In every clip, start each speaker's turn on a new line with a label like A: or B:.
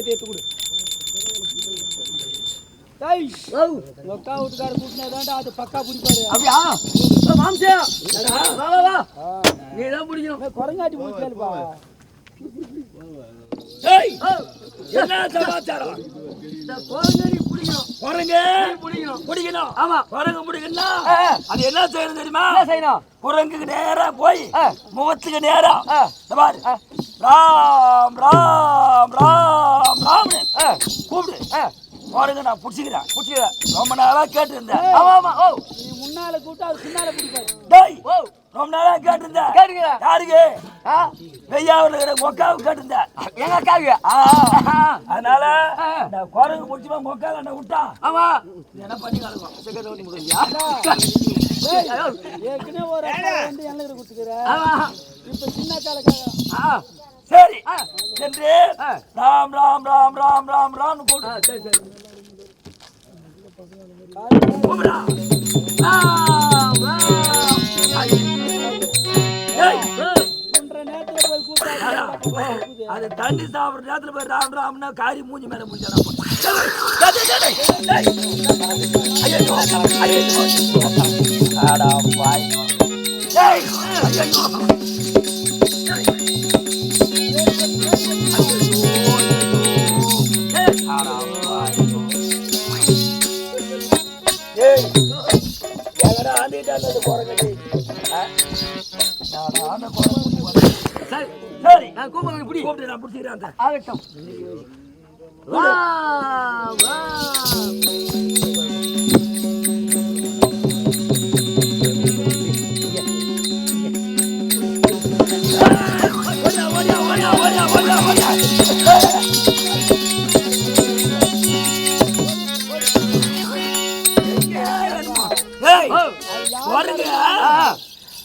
A: வாழைப்பழத்தை எடுத்து கூடு. அக்கா வீட்டுக்கார கூட்டினா தான்டா அது பக்கா பிடிப்பாரு.
B: அப்படியா? மாம்சே வா வா வா. நீ தான் பிடிக்கணும்.
A: குரங்காட்டி
C: என்ன சமாச்சாரம்?
B: இந்த பிடிக்கணும்.
C: குரங்கு?
B: பிடிக்கணும்.
C: பிடிக்கணும்.
B: ஆமா.
C: குரங்கு பிடிக்கணும்னா. அது என்ன செய்யணும் தெரியுமா?
B: என்ன செய்யணும்?
C: குரங்குக்கு நேரா போய். முகத்துக்கு நேரா. ராம் ராம் ராம். கூப்பிடு.
B: ஆ,
C: குரங்கு நான் பிடிச்சிக்கிறேன்
B: பிடிச்சிக்க
C: ரொம்ப நாளா கேட்டு இருந்தேன்
B: ஆமா ஆமா ஓ.
A: நீ முன்னால கூட்டா அது பின்னால பிடிப்பாரு
C: டேய்
B: ஓ.
C: ரொம்ப நாளா கேட்டு இருந்தேன்
B: கேட்டுக்கிறா
C: யாருக்கு வெய்யாவில் இருக்கிற மொக்காவுக்கு கேட்டு இருந்தேன்
B: எங்க அக்காவுக்கு?
C: ஆ. அதனால. நான் குரங்கு பிடிச்சுமா மொக்கால என்ன விட்டா?
B: ஆமா.
C: என்ன பண்ணி கலக்கும்
B: செகண்ட் ஓட்டி
A: டேய், ஏற்கனவே ஒரு வந்து எண்ணெய் கொடுத்துக்கிற
B: ஆமா
A: இப்ப சின்ன காலக்காக
B: ஆ.
C: சரி. சென்று. ராம் ராம் ராம் ராம் ராம்
B: ராம்
C: அது தண்ணி சாப்பிடுற நேரத்துல போய் ராம் ராம்னா காரி மூஞ்சி மேல முடிஞ்சா ஏய்.
B: சரி நான் கூப்பிடுறேன் பிடி.
C: கூப்பிட்டு நான் பிடிச்சிக்கிறேன் அந்த.
B: ஆகட்டும். ராம் ராம்
C: ஓடியா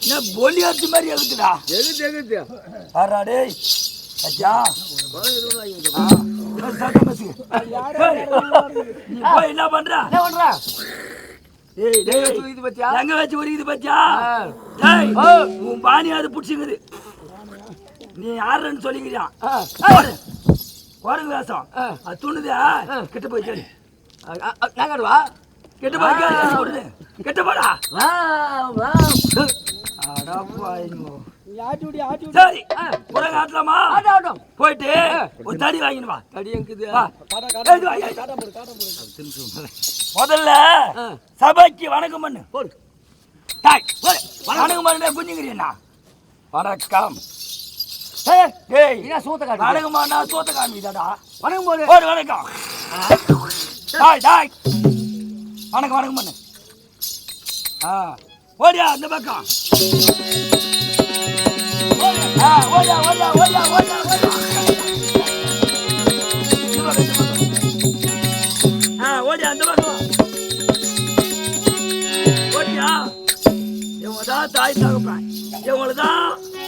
C: என்ன பொலி அடிச்ச மாதிரி இருக்குடா
B: எகுத்து எகுத்து
C: ஆறா டேய் அச்சா என்ன பண்ற?
B: என்ன பண்ற? இது பத்தியா?
C: எங்க வச்சு
B: ஆ.
C: டேய்
B: ஓ.
C: உன் பாணி அது புடிச்சுக்குது. நீ யாருன்னு சொல்லிக்கிறியா. குரங்கு வேஷம். அது துணுதா கிட்ட போய் கேளு.
B: நாங்க வா
C: கிட்ட போய் கேளு கிட்ட போடா.
A: ஆட்டி
C: சரி ஆட்டலாமா?
B: ஆட்டம்.
C: போயிட்டு ஒரு தடி வாங்கினு வா.
B: எங்குது?
C: முதல்ல. சபைக்கு வணக்கம் பண்ணு.
B: போடு.
C: டாய். வணக்கம் பண்ணு குஞ்சுங்கிறீண்ணா வணக்கம். டேய்
B: என்ன சூத்த காட்டு
C: வணக்கம் பண்ணா சோத்த காமிதாடா
B: வணக்கம் போடு.
C: போடு வணக்கம். டாய் டாய். வணக்கம் வணக்கம் பண்ணு. ஆ. ஓடியா அந்த பக்கம். தாய் தகப்பேன். இவங்களை தான்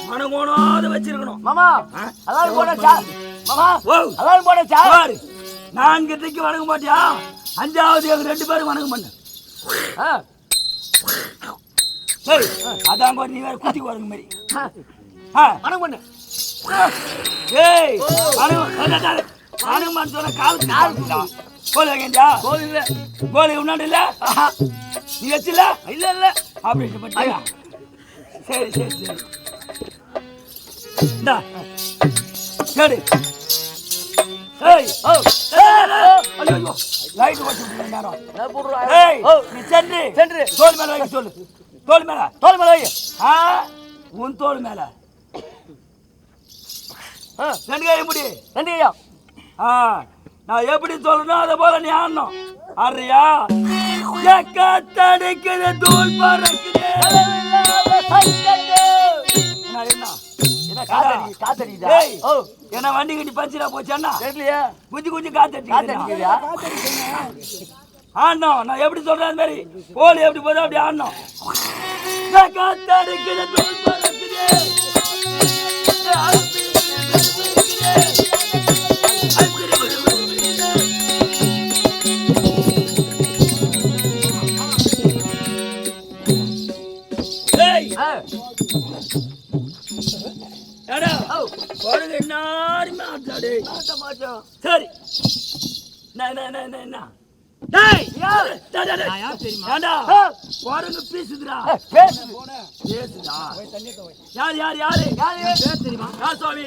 C: மனமோனாத வச்சிருக்கணும்.
B: மாமா? அலாரம் போடச்சா மாமா போடச்சா
C: பாரு நான்கு திக்கு வணங்க மாட்டியா? அஞ்சாவது எங்க ரெண்டு பேரும் வணக்கம் பண்ணு அதான் நீ வேற குட்டி குரங்கு மாதிரி
B: வணக்கம் பண்ணு.
C: ஏய் வணக்கம். வணக்கம் சொன்ன காலுக்கு காலுக்குடா கோல் வைக்கண்டா
B: கோல் இல்ல.
C: கோல் உன்னாண்டு இல்ல. நீ வச்சில்ல?
B: இல்ல இல்ல.
C: அப்படின்னு பண்ணியா சரி சரி சரி. இந்தா. சரி ஏய்
B: ஓ.
C: ஐயோ. லைட் வச்சு நேரம்.
B: நான் போடுறா?
C: ஏய் நீ சென்று.
B: சென்று.
C: தோல் மேல வைக்க சொல்லு. தோல் மேல.
B: தோல் மேல வை.
C: ஆ உன் தோல் மேல. ரெண்டு கை முடி
B: ஐயா
C: ஆ நான் எப்படி சொல்லணும் அதை போல நீ ஆடணும். ஆடுறியா? தடிக்குது தூள் பறக்குது. என்ன
B: காத்தடி
C: வண்டி கட்டி பஞ்சிரா போச்சேன்னா
B: தெரியலையா.
C: குஞ்சு குஞ்சு காத்தடிக்குது
B: காத்தடிக்குதா
C: ஆடணும். நான் எப்படி சொல்றேன் அந்த மாதிரி? கோழி எப்படி போதோ அப்படி ஆடணும். காத்தடிக்குது தூள் பறக்குது. நான் யார் தெரியுமா
D: ஏண்டா?
B: ஆ.
D: குரங்கு பேசுதுடா
B: பேசுது
D: யார் யார் யாரு
B: யாரு
C: பேர் தெரியுமா
D: சுவாமி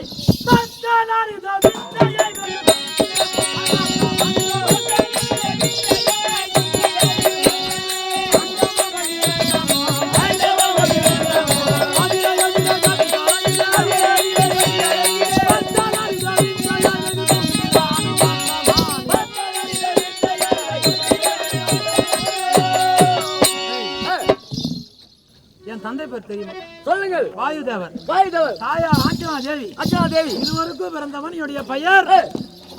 C: பேர் தெரியுமா?
B: சொல்லுங்கள்.
C: வாயுதேவர்
B: வாய்தவர்
C: தாயா ஆஞ்சனா தேவி
B: அச்சா தேவி
C: இருவருக்கும் பிறந்தவன் என்னுடைய பெயர்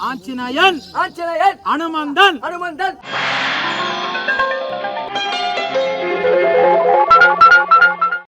C: ஆஞ்சநாயன்.
B: ஆஞ்சநேயன்.
C: அனுமந்தன்.
B: அனுமந்தன்.